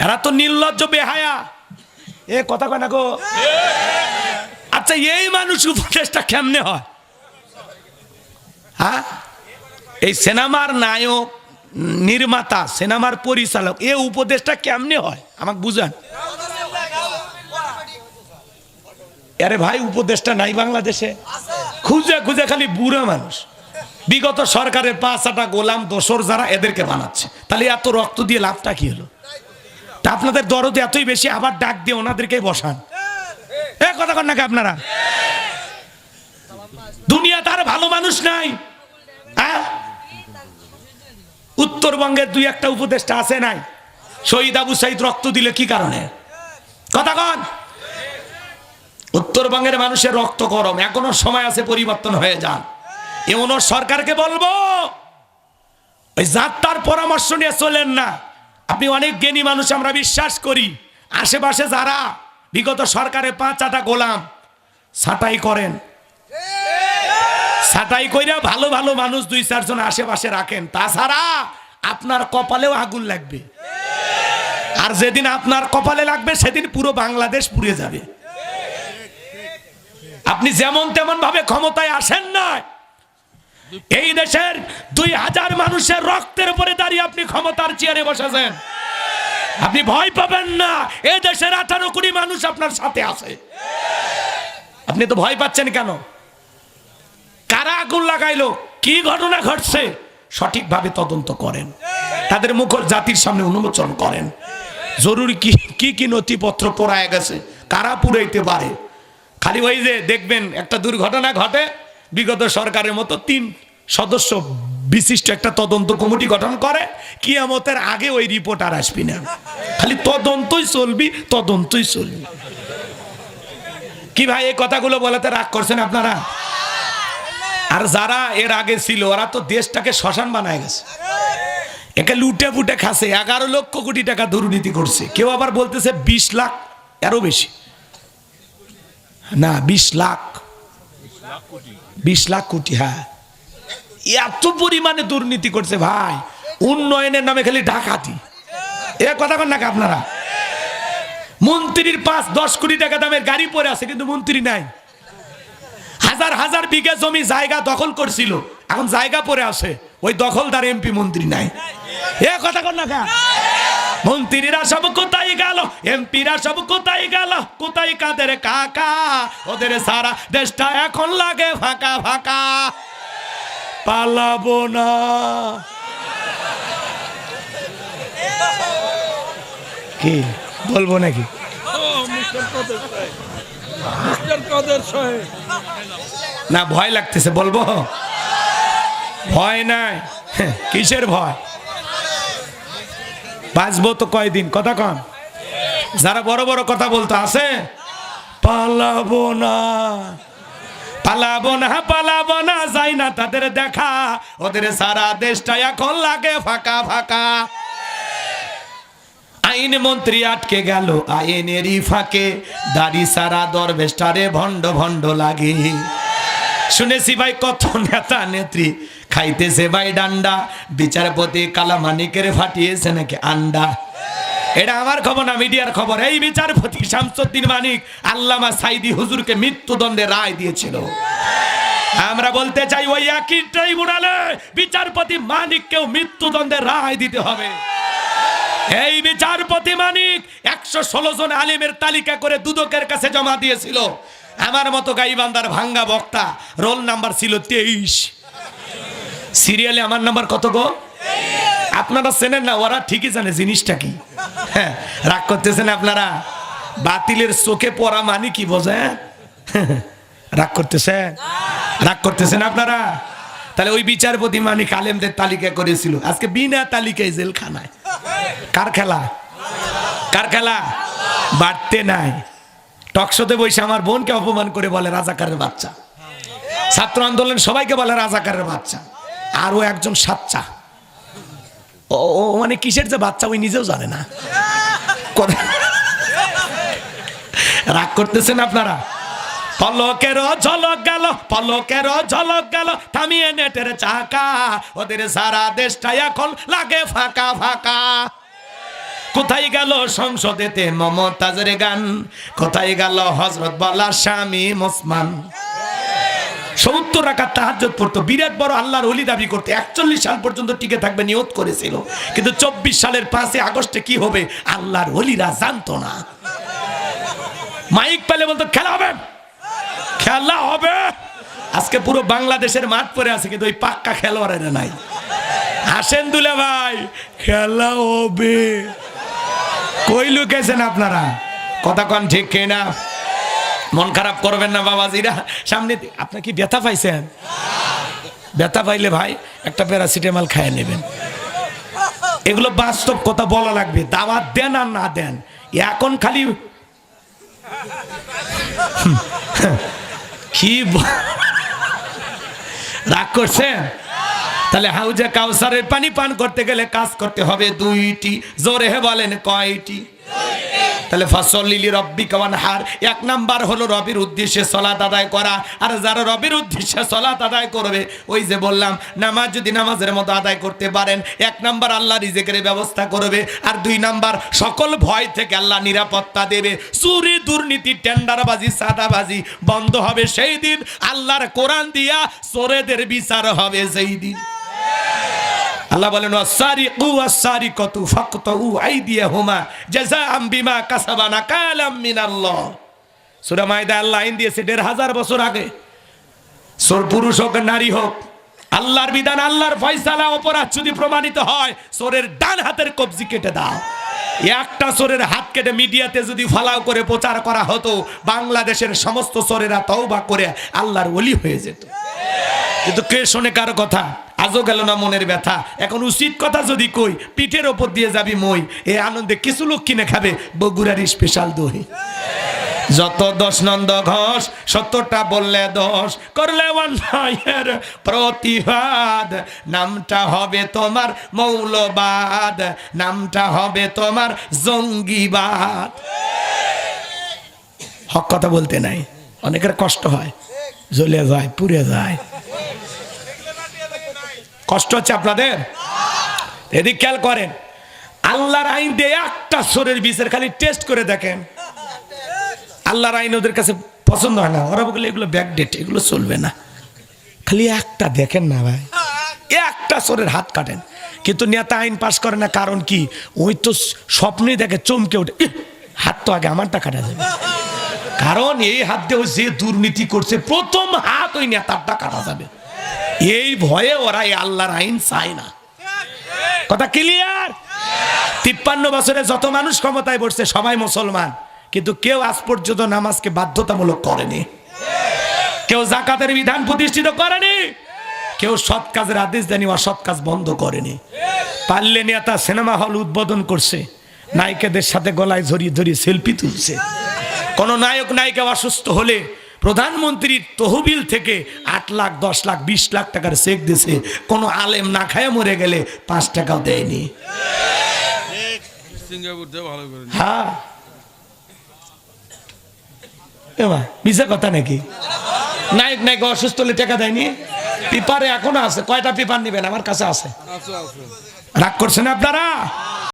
এরা তো নির্লজ্জ, বেহায়া। এ, কথা কয় না গো। আচ্ছা এই মানুষ উপদেশটা কেমনে হয়? হ্যাঁ? এই সিনেমার নায়ক, নির্মাতা, সিনেমার পরিচালক, এ উপদেশটা কেমনে হয়? আমাকে বুঝান। আরে ভাই, উপদেশটা নাই বাংলাদেশে। খুঁজে খুঁজে খালি বুড়ো মানুষ। বিগত সরকারের পাঁচ আটা গোলাম দোসর যারা এদেরকে বানাচ্ছে। তাহলে এত রক্ত দিয়ে লাভটা কি হলো? তা আপনাদের দরদ এতই বেশি আবার ডাক দিয়ে ওনাদেরকেই বসান। এ কথা কন নাকি আপনারা? দুনিয়া তার ভালো মানুষ নাই। হ্যাঁ? উত্তরবঙ্গের দুই একটা উপদেশটা আছে নাই। শহীদ আবু সাইদ রক্ত দিলে কি কারণে? কথা কন। উত্তরবঙ্গের মানুষের রক্ত গরম এখনও সময় আছে পরিবর্তন হয়ে যান। এমন সরকারকে বলব ওই যাত্রার পরামর্শ নিয়ে চলেন না। আপনি অনেক জ্ঞানী মানুষ, আমরা বিশ্বাস করি। আশেপাশে যারা, বিগত সরকারে পাঁচ আটা গোলাম, ছাটাই করেন। ছাটাই কইরা ভালো ভালো মানুষ দুই চারজন আশেপাশে রাখেন। তাছাড়া আপনার কপালেও আগুন লাগবে। আর যেদিন আপনার কপালে লাগবে, সেদিন পুরো বাংলাদেশ পুড়ে যাবে। আপনি যেমন তেমন ভাবে ক্ষমতায় আসেন না এই দেশের দুই হাজার মানুষের রক্তের উপরে দাঁড়িয়ে আপনি ক্ষমতার চেয়ারে বসেছেন। আপনি ভয় পাবেন না এই দেশের আঠারো কোটি মানুষ আপনার সাথে আছে। আপনি তো ভয় পাচ্ছেন কেন? কারা আগুন লাগাইলো? কি ঘটনা ঘটছে? সঠিকভাবে তদন্ত করেন। তাদের মুখর জাতির সামনে উন্মোচন করেন। জরুরি কি কি কি নথিপত্র পড়ায় গেছে? কারা পুরাইতে পারে? খালি ওই যে দেখবেন একটা দুর্ঘটনা ঘটে বিগত সরকারের মতো তিন সদস্য বিশিষ্ট একটা তদন্ত কমিটি গঠন করে, কিয়ামতের আগে ওই রিপোর্ট আর আসবি না। খালি তদন্তই চলবি তদন্তই চলবি। কি ভাই, এই কথাগুলো বলাতে রাগ করছেন আপনারা? আর যারা এর আগে ছিল, ওরা তো দেশটাকে শ্মশান বানায় গেছে। একে লুটে ফুটে খাসে এগারো লক্ষ কোটি টাকা দুর্নীতি করছে। কেউ আবার বলতেছে বিশ লাখ আরও বেশি। না, বিশ লাখ। বিশ লাখ কোটি হ্যাঁ। এত পরিমাণে দুর্নীতি করছে ভাই। উন্নয়নের নামে খালি ডাকাতি। এ কথা কন নাকি আপনারা? মন্ত্রীর পাঁচ, দশ কোটি টাকা দামের গাড়ি পরে আছে, কিন্তু মন্ত্রী নাই। হাজার হাজার বিঘা জমি জায়গা দখল করছিল। এখন জায়গা পরে আছে। ওই দখলদার এমপি মন্ত্রী নাই। এ কথা কন না? মন্ত্রীরা সব কোথায় গেল? এমপিরা সব কোথায় গেল? কোথায় কাদের কাকা? ওদের সারা দেশটা এখন লাগে ফাঁকা ফাঁকা। পালাবো না। কি? বলব নাকি? না ভয় লাগতেছে বলব। ভয় নাই। কিসের ভয়? বাঁচবো তো কয়দিন? কথা কন। যারা বড় বড় কথা বলতো, আছে? পালাবো না। পালাবো না পালাবো না, যাই না তাদের দেখা। ওদের সারা দেশটা এখন লাগে ফাঁকা ফাঁকা। আইন মন্ত্রী আটকে গেল, আইনেরই ফাঁকে। দাড়ি সারা দরবেশটারে ভণ্ড ভণ্ড লাগে। শুনেছি ভাই, কত নেতা নেত্রী খাইতেছে ভাই ডান্ডা। বিচারপতি কালামানিকের ফাটিয়েছে নাকি আন্ডা? এটা আমার খবর না, মিডিয়ার খবর। এই বিচারপতি শামসুদ্দিন মানিক আল্লামা সাইদি হুজুরকে মৃত্যুদণ্ডে রায় দিয়েছিল। আমরা বলতে চাই ওই একই ট্রাইব্যুনালে বিচারপতি মানিককেও মৃত্যুদণ্ডে রায় দিতে হবে। এই বিচারপতি মানিক একশো ষোলো জন আলিমের তালিকা করে দুদকের কাছে জমা দিয়েছিল। আমার মতো গাইবান্দার ভাঙ্গা বক্তা, রোল নাম্বার ছিল তেইশ। সিরিয়ালে আমার নাম্বার কত গো? আপনারা চেনেন না, ওরা ঠিকই জানে জিনিসটা কি। হ্যাঁ রাগ করতেছেন আপনারা? বাতিলের চোখে পড়া মানে কি বোঝে রাগ করতেছেন? রাগ করতেছেন আপনারা? তাহলে ওই বিচারপতি মানিক কালেমদের তালিকা করেছিল। আজকে বিনা তালিকায় জেলখানায়। কার খেলা? কার খেলা? বাড়তে নাই। টকশোতে বসে আমার বোনকে অপমান করে বলে, রাজাকারের বাচ্চা। ছাত্র আন্দোলন সবাইকে বলে, রাজাকারের বাচ্চা। আরও একজন সাচ্চা। ও মানে কিসের যে বাচ্চা ওই নিজেও জানে না। রাগ করতেছেন আপনারা? পলকের ঝলক গেল পলকের ঝলক গেল, থামিয়ে নেটের চাকা। ওদের সারা দেশটা এখন লাগে ফাঁকা ফাঁকা। কোথায় গেল সংসদেতে মমতাজের গান? কোথায় গেল হজরত বলার স্বামী মুসমান? সত্তর রাখার তাহাজ্জত পড়তো। বিরাট বড় আল্লাহর অলি দাবি করতে একচল্লিশ সাল পর্যন্ত টিকে থাকবে, নিয়ত করেছিল। কিন্তু চব্বিশ সালের পাঁচই আগস্টে কি হবে? আল্লাহর অলিরা জানতো না। মাইক পেলে বলতো, খেলা হবে। খেলা হবে। আজকে পুরো বাংলাদেশের মাঠ পরে আছে, কিন্তু ওই পাক্কা খেলোয়াড়েরা নাই। আসেন দুলে ভাই, খেলা হবে। কই লুকেছেন আপনারা? কথা কন ঠিক কিনা? মন খারাপ করবেন না বাবাজিরা সামনে আপনার কি ব্যথা পাইছেন? ব্যথা পাইলে ভাই একটা প্যারাসিটামল খায় নেবেন। এগুলো বাস্তব কথা বলা লাগবে, দাওয়াত দেন আর না দেন। এখন খালি কি রাগ করছেন? তাহলে হাউজে কাউসারের পানি পান করতে গেলে কাজ করতে হবে দুইটি। জোরে বলেন কয়টি? তাহলে ফসল লিলি রব্বি কাওয়ান হার এক নাম্বার হলো রবির উদ্দেশ্যে সলাত আদায় করা। আর যারা রবির উদ্দেশ্যে সলাত আদায় করবে, ওই যে বললাম, নামাজ যদি নামাজের মতো আদায় করতে পারেন, এক নাম্বার আল্লাহ রিজেকের ব্যবস্থা করবে, আর দুই নাম্বার সকল ভয় থেকে আল্লাহ নিরাপত্তা দেবে। চুরি, দুর্নীতি, টেন্ডারবাজি, সাদাবাজি বন্ধ হবে সেই দিন। আল্লাহর কোরআন দিয়া চোরেদের বিচার হবে সেই দিন। আল্লাহ বলেন ওয়াসারিকু ওয়াসারিকাতু ফাকতাউ আইদিয়াহুমা জাযাআম বিমা কাসাবা নাকালাম মিনাল্লাহ। সূরা মাইদা আল্লাহ আইন দিয়েছে দেড় হাজার বছর আগে। সোর পুরুষ হোক, নারী হোক, আল্লাহর বিধান, আল্লাহর ফয়সালা, অপরাধ যদি প্রমাণিত হয়, সোরের ডান হাতের কবজি কেটে দাও। একটা সোরের হাত কেটে মিডিয়াতে যদি ফালাও করে প্রচার করা হতো, বাংলাদেশের সমস্ত সোরেরা তওবা করে আল্লাহর ওলি হয়ে যেত। কিন্তু কে শোনে কারও কথা? আজও গেল না মনের ব্যথা। এখন উচিত কথা যদি কই, পিঠের ওপর দিয়ে যাবি মই। এ আনন্দে কিছু লোক কিনে খাবে, বগুড়ার স্পেশাল দই। যত দশ নন্দ ঘোষ, সত্তরটা বললে দোষ। করলে প্রতিবাদ। নামটা হবে তোমার মৌলবাদ। নামটা হবে তোমার জঙ্গিবাদ। হক কথা বলতে নাই। অনেকের কষ্ট হয়। জ্বলে যায়, পুড়ে যায়। কষ্ট হচ্ছে আপনাদের? এদিক খেয়াল করেন, আল্লাহর আইন দিয়ে একটা সোরের বিষের খালি টেস্ট করে দেখেন। আল্লাহর আইন ওদের কাছে পছন্দ হয় না। ওরা বলে, এগুলো ব্যাকডেট এগুলো চলবে না। খালি একটা দেখেন না ভাই। একটা সোরের হাত কাটেন। কিন্তু নেতা আইন পাস করে না, কারণ কি? ওই তো স্বপ্নে দেখে চমকে ওঠে। হাত তো আগে আমারটা কাটা যাবে। কারণ এই হাত দিয়েও যে দুর্নীতি করছে, প্রথম হাত ওই নেতারটা কাটা যাবে। এই ভয়ে ওরা এই আল্লাহর আইন চায় না। কথা ক্লিয়ার তিপ্পান্ন বছরে যত মানুষ ক্ষমতায় বসছে, সবাই মুসলমান। কিন্তু কেউ আজ পর্যন্ত নামাজকে বাধ্যতামূলক করেনি। কেউ জাকাতের বিধান প্রতিষ্ঠিত করেনি। কেউ সৎ কাজের আদেশ দেয়নি অসৎ কাজ বন্ধ করেনি। পারলে নেতা সিনেমা হল উদ্বোধন করছে। নায়িকাদের সাথে গলায় জড়িয়ে ধরিয়ে সেলফি তুলছে। কোন নায়ক, নায়িকা অসুস্থ হলে প্রধানমন্ত্রীর তহবিল থেকে আট লাখ দশ লাখ বিশ লাখ টাকার চেক দিছে। কোনো আলেম না খায় মরে গেলে পাঁচ টাকাও দেয়নি। হ্যাঁ। মিশা কথা নাকি? নায়ক নায়ক অসুস্থ হলে টাকা দেয়নি? পেপারে এখনও আছে। কয়টা পেপার নেবেন? আমার কাছে আছে। রাগ করছেন আপনারা?